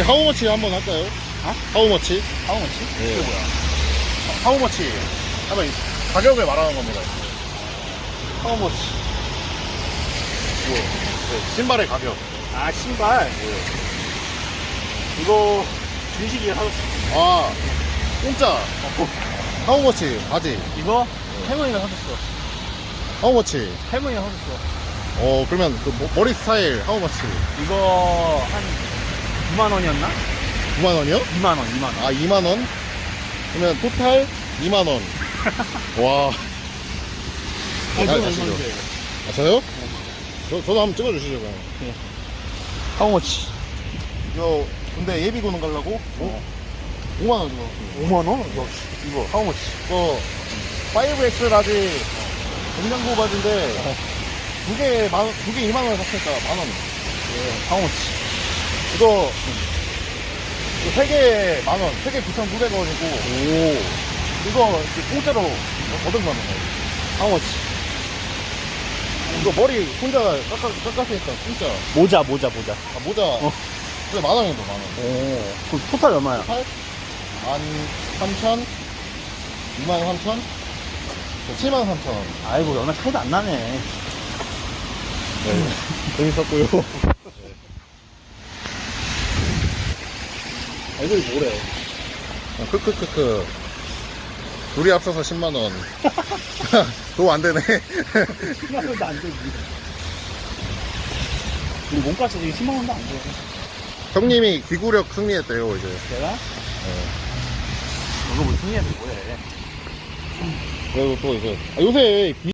하우머치 한번 할까요? 어? 하우머치? 하우머치? 네. 이게 뭐야? 하우머치 하면 가격을 말하는 겁니다. 하우머치. 뭐, 네, 신발의 가격. 아 신발 이거 준식이 사줬어 아, 공짜. 하우머치 바지. 이거 할머니가 사줬어 하우머치. 할머니가 사줬어 어, 그러면 그 머- 머리 스타일 하우머치. 이거 한 2만 원이었나? 9만 원이요? 2만 원 2만 원 아, 2만 원? 그러면 토탈 2만 원. 와. 아, 가시죠. 아, 저요? 저, 저도 한번 찍어주시죠, 그냥. 하우머치 이거, 근데 예비 고는 가려고? 어? 5만 원 주고. 5만 원? 이거 이거 하우머치 이거, 5X 라지 공장고 바지인데, 두 개, 만, 원- 두개 2만 원 샀으니까 만 원. 하우머치 이거, 이거 세개 만원, 세개 9,900원이고, 오 이거 이렇게 공짜로 얻은 거는 거예요. 하우머치 이거 머리 혼자 깎아, 깎았으니까 공짜. 모자 모자 모자 아, 모자. 그래, 만 원이도 만 원. 오 그럼 토탈 얼마야? 8, 만 3천, 2만 3천, 7만 3천 원. 아이고 얼마 차이도 안 나네 네. 재밌었고요. 애들이 뭐래 아, 크크크크. 둘이 합쳐서 10만 원. 도안 되네. 10만 원도 안 되지 우리 몸값이 지금 10만 원도 안 돼. 형님이 기구력 승리했대요, 이제. 내가? 너가 뭐 승리해서 뭐해 그리고 또 이제, 아, 요새 비